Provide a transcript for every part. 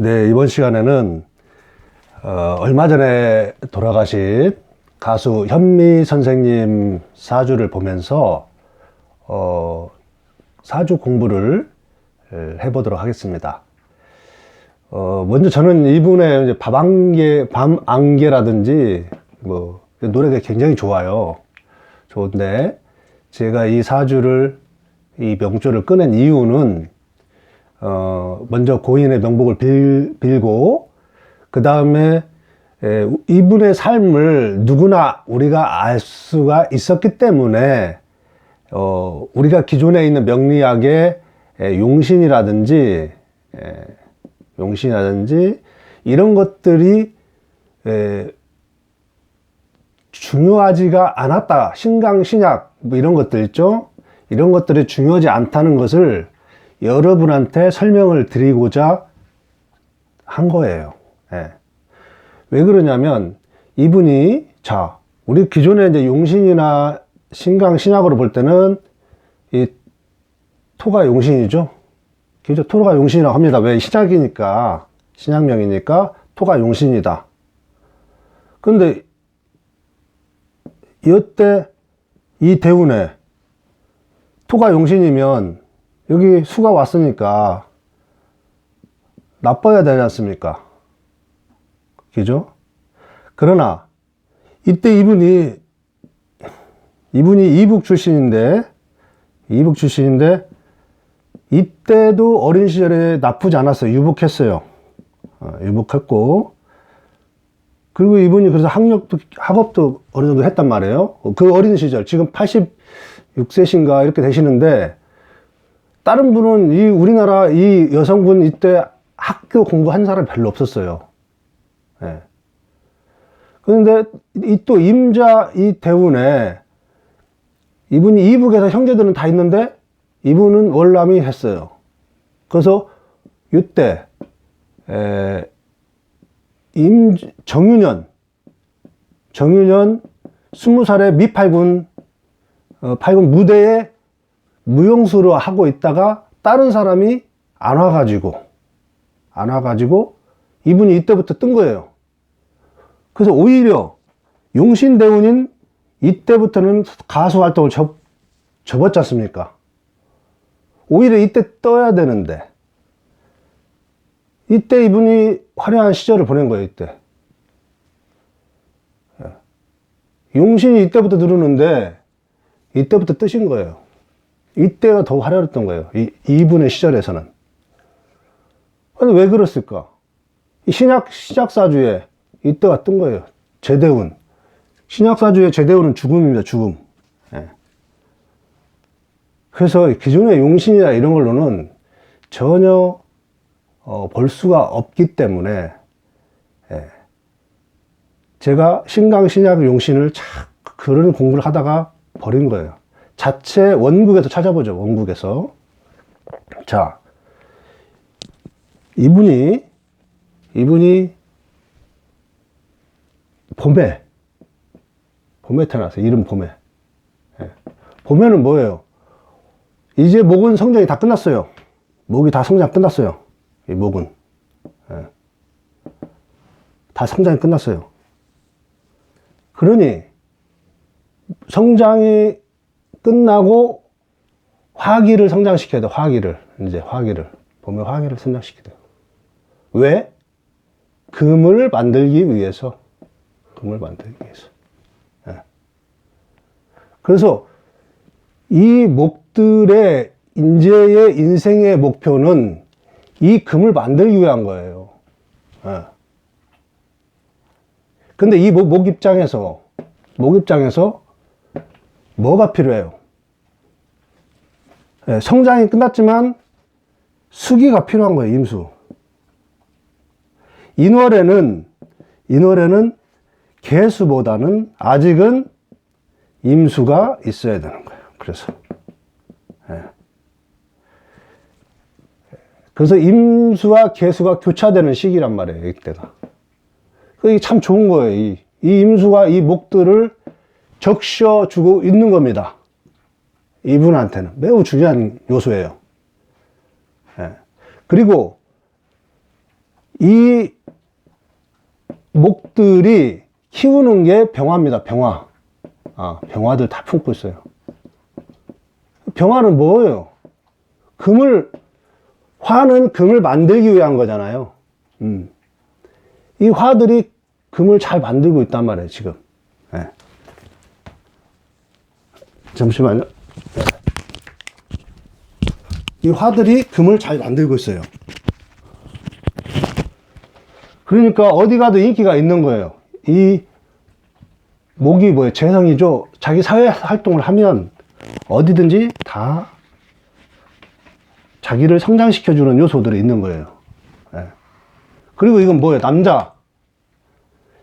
네, 이번 시간에는 어, 얼마 전에 돌아가신 가수 현미 선생님 사주를 보면서 어, 사주 공부를 에, 해보도록 하겠습니다. 어, 먼저 저는 이분의 이제 밤안개, 밤안개라든지 뭐 노래가 굉장히 좋아요. 좋은데 제가 이 사주를 이 명조를 꺼낸 이유는 어, 먼저 고인의 명복을 빌, 빌고, 그 다음에 이분의 삶을 누구나 우리가 알 수가 있었기 때문에, 어, 우리가 기존에 있는 명리학의 에, 용신이라든지, 에, 용신이라든지, 이런 것들이, 에, 중요하지가 않았다. 신강, 신약, 뭐 이런 것들 있죠? 이런 것들이 중요하지 않다는 것을 여러분한테 설명을 드리고자 한 거예요. 예. 왜 그러냐면 이분이 자 우리 기존에 이제 용신이나 신강 신약으로 볼 때는 이 토가 용신이죠. 기존 토가 용신이라고 합니다. 왜 신약이니까 신약명이니까 토가 용신이다. 근데 이때 이 대운에 토가 용신이면 여기 수가 왔으니까 나빠야 되지 않습니까? 그죠? 그러나 이때 이분이 이분이 이북 출신인데 이북 출신인데 이때도 어린 시절에 나쁘지 않았어요. 유복했어요. 어, 유복했고 그리고 이분이 그래서 학력도 학업도 어느 정도 했단 말이에요. 그 어린 시절 지금 86세신가 이렇게 되시는데 다른 분은 이 우리나라 이 여성분 이때 학교 공부한 사람 별로 없었어요. 예. 그런데 이 또 임자 이 대운에 이분이 이북에서 형제들은 다 있는데 이분은 월남이 했어요. 그래서 이때 에, 임 정유년 정유년 스무 살에 미팔군 어, 팔군 무대에 무용수로 하고 있다가 다른 사람이 안 와가지고 안 와가지고 이분이 이때부터 뜬 거예요. 그래서 오히려 용신대운인 이때부터는 가수 활동을 접, 접었지 않습니까? 오히려 이때 떠야 되는데 이때 이분이 화려한 시절을 보낸 거예요, 이때. 예. 용신이 이때부터 누르는데 이때부터 뜨신 거예요. 이때가 더 화려했던 거예요. 이, 이분의 시절에서는. 근데 왜 그랬을까? 이 신약, 신약사주에 이때가 뜬 거예요. 제대운. 신약사주의 제대운은 죽음입니다, 죽음. 예. 그래서 기존의 용신이나 이런 걸로는 전혀 어, 볼 수가 없기 때문에 예. 제가 신강, 신약, 용신을 참 그런 공부를 하다가 버린 거예요. 자체 원국에서 찾아보죠. 원국에서. 자, 이분이, 이분이 봄에, 봄에 태어났어요. 이름 봄에. 예. 봄에는 뭐예요? 이제 목은 성장이 다 끝났어요. 목이 다 성장 끝났어요. 이 목은. 예. 다 성장이 끝났어요. 그러니, 성장이 끝나고 화기를 성장시켜야 돼, 화기를. 이제 화기를. 봄에 화기를 성장시켜야 돼. 왜? 금을 만들기 위해서. 금을 만들기 위해서. 예. 그래서 이 목들의 인재의 인생의 목표는 이 금을 만들기 위한 거예요. 예. 근데 이 목, 목 입장에서, 목 입장에서 뭐가 필요해요? 예, 성장이 끝났지만 수기가 필요한 거예요, 임수. 인월에는, 인월에는 개수보다는 아직은 임수가 있어야 되는 거예요. 그래서. 예. 그래서 임수와 개수가 교차되는 시기란 말이에요, 이때가. 그게 참 좋은 거예요. 이, 이 임수가 이 목들을 적셔주고 있는 겁니다. 이분한테는 매우 중요한 요소예요. 예. 그리고 이 목들이 키우는 게 병화입니다. 병화. 아, 병화들 다 품고 있어요. 병화는 뭐예요? 금을, 화는 금을 만들기 위한 거잖아요. 음. 이 화들이 금을 잘 만들고 있단 말이에요, 지금. 예. 잠시만요. 예. 이 화들이 금을 잘 만들고 있어요. 그러니까 어디 가도 인기가 있는 거예요. 이 목이 뭐예요? 재성이죠. 자기 사회 활동을 하면 어디든지 다 자기를 성장시켜주는 요소들이 있는 거예요. 예. 그리고 이건 뭐예요? 남자.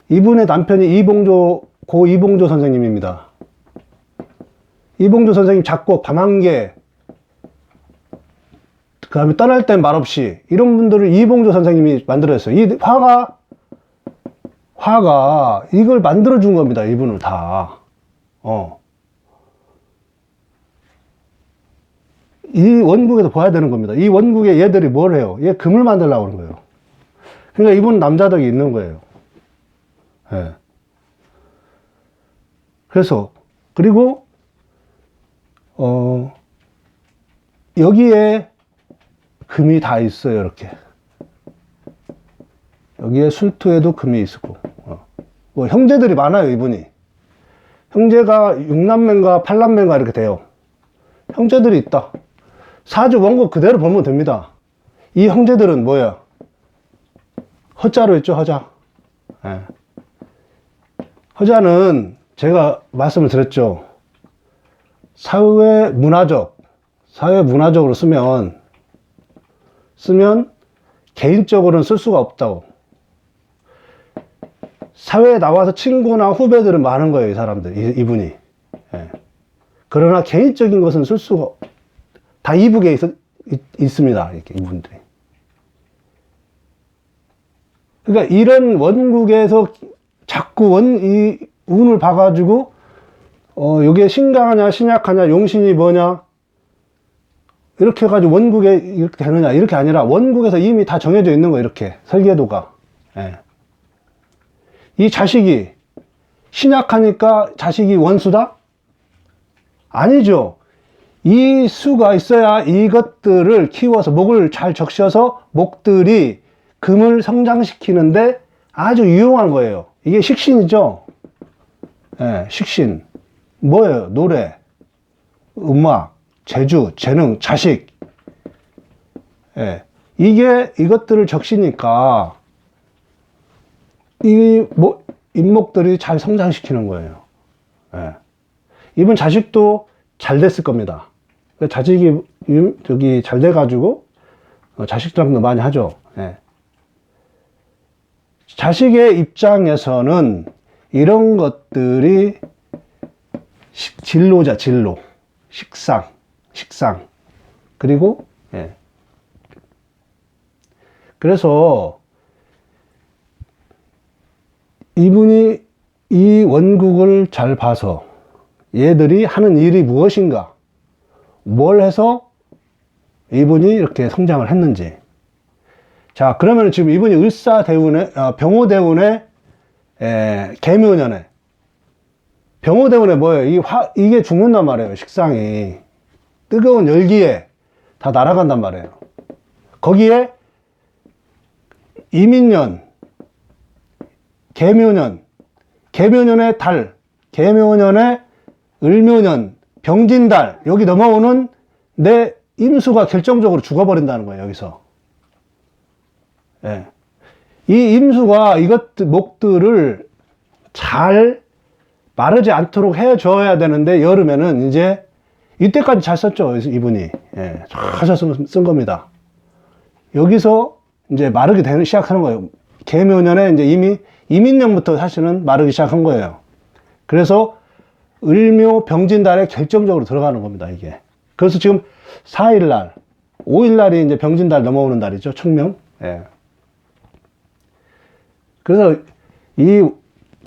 이분의 남편이 이봉조, 고 이봉조 선생님입니다. 이봉조 선생님 작곡, 밤한개, 그 다음에 떠날 땐 말없이, 이런 분들을 이봉조 선생님이 만들었어요. 이 화가, 화가 이걸 만들어 준 겁니다. 이분을 다. 어. 이 원국에서 봐야 되는 겁니다. 이 원국에 얘들이 뭘 해요? 얘 금을 만들려고 하는 거예요. 그러니까 이분 남자덕이 있는 거예요. 예. 그래서, 그리고, 어, 여기에 금이 다 있어요, 이렇게. 여기에 술투에도 금이 있고, 어. 뭐, 형제들이 많아요, 이분이. 형제가 6남매인가 8남매인가 이렇게 돼요. 형제들이 있다. 사주 원국 그대로 보면 됩니다. 이 형제들은 뭐야? 허자로 있죠, 허자. 예. 허자는 제가 말씀을 드렸죠. 사회 문화적, 사회 문화적으로 쓰면, 쓰면 개인적으로는 쓸 수가 없다고. 사회에 나와서 친구나 후배들은 많은 거예요, 이 사람들, 이, 이분이. 예. 그러나 개인적인 것은 쓸 수가, 다 이북에 있, 있, 있습니다, 이렇게, 이분들이. 그러니까 이런 원국에서 자꾸 원, 이 운을 봐가지고, 어, 요게 신강하냐, 신약하냐, 용신이 뭐냐, 이렇게 해가지고 원국에 이렇게 되느냐, 이렇게 아니라 원국에서 이미 다 정해져 있는 거예요, 이렇게. 설계도가. 예. 이 자식이 신약하니까 자식이 원수다? 아니죠. 이 수가 있어야 이것들을 키워서 목을 잘 적셔서 목들이 금을 성장시키는데 아주 유용한 거예요. 이게 식신이죠. 예, 식신. 뭐예요? 노래, 음악, 재주, 재능, 자식. 예, 이게 이것들을 적시니까 이 뭐, 인목들이 잘 성장시키는 거예요. 예. 이분 자식도 잘 됐을 겁니다. 자식이 유- 저기 잘 돼가지고 어, 자식들랑도 많이 하죠. 예. 자식의 입장에서는 이런 것들이 식- 진로자, 진로, 식상, 식상, 그리고 예. 그래서 이분이 이 원국을 잘 봐서 얘들이 하는 일이 무엇인가, 뭘 해서 이분이 이렇게 성장을 했는지. 자, 그러면 지금 이분이 을사대운에, 아, 병호대운에, 에, 개묘년에. 병호대운에 뭐예요? 이 화, 이게 죽는단 말이에요, 식상이. 뜨거운 열기에 다 날아간단 말이에요. 거기에 이민년, 개묘년, 개묘년의 달, 개묘년의 을묘년, 병진달, 여기 넘어오는 내 임수가 결정적으로 죽어버린다는 거예요, 여기서. 예. 이 임수가 이것, 목들을 잘 마르지 않도록 해줘야 되는데, 여름에는 이제 이때까지 잘 썼죠, 이분이. 예. 잘 쓴, 쓴 겁니다. 여기서 이제 마르게 되는, 시작하는 거예요. 개묘년에 이제 이미 이민년부터 사실은 마르기 시작한 거예요. 그래서 을묘 병진달에 결정적으로 들어가는 겁니다, 이게. 그래서 지금 4일날, 5일날이 이제 병진달 넘어오는 달이죠, 청명. 예. 그래서 이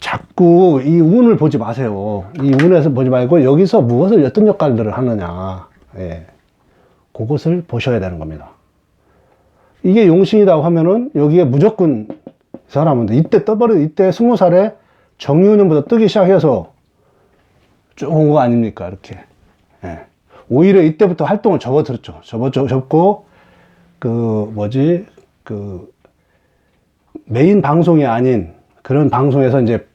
자꾸 이 운을 보지 마세요. 이 운에서 보지 말고 여기서 무엇을 어떤 역할들을 하느냐. 예. 그것을 보셔야 되는 겁니다. 이게 용신이라고 하면은 여기에 무조건 이 사람은 이때 떠버려 이때 스무 살에 정유년부터 뜨기 시작해서 쭉 온 거 아닙니까 이렇게 예. 오히려 이때부터 활동을 접어들었죠 접어 접- 접고 그 뭐지 그 메인 방송이 아닌 그런 방송에서 이제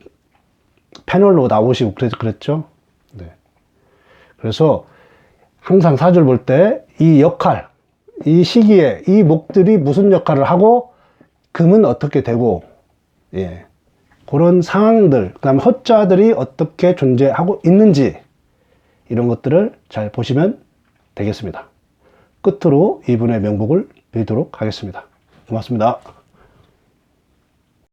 패널로 나오시고 그랬, 그랬죠 네. 그래서 항상 사주를 볼 때 이 역할 이 시기에 이 목들이 무슨 역할을 하고 금은 어떻게 되고 예. 그런 상황들 그 다음에 허자들이 어떻게 존재하고 있는지 이런 것들을 잘 보시면 되겠습니다. 끝으로 이분의 명복을 빌도록 하겠습니다. 고맙습니다.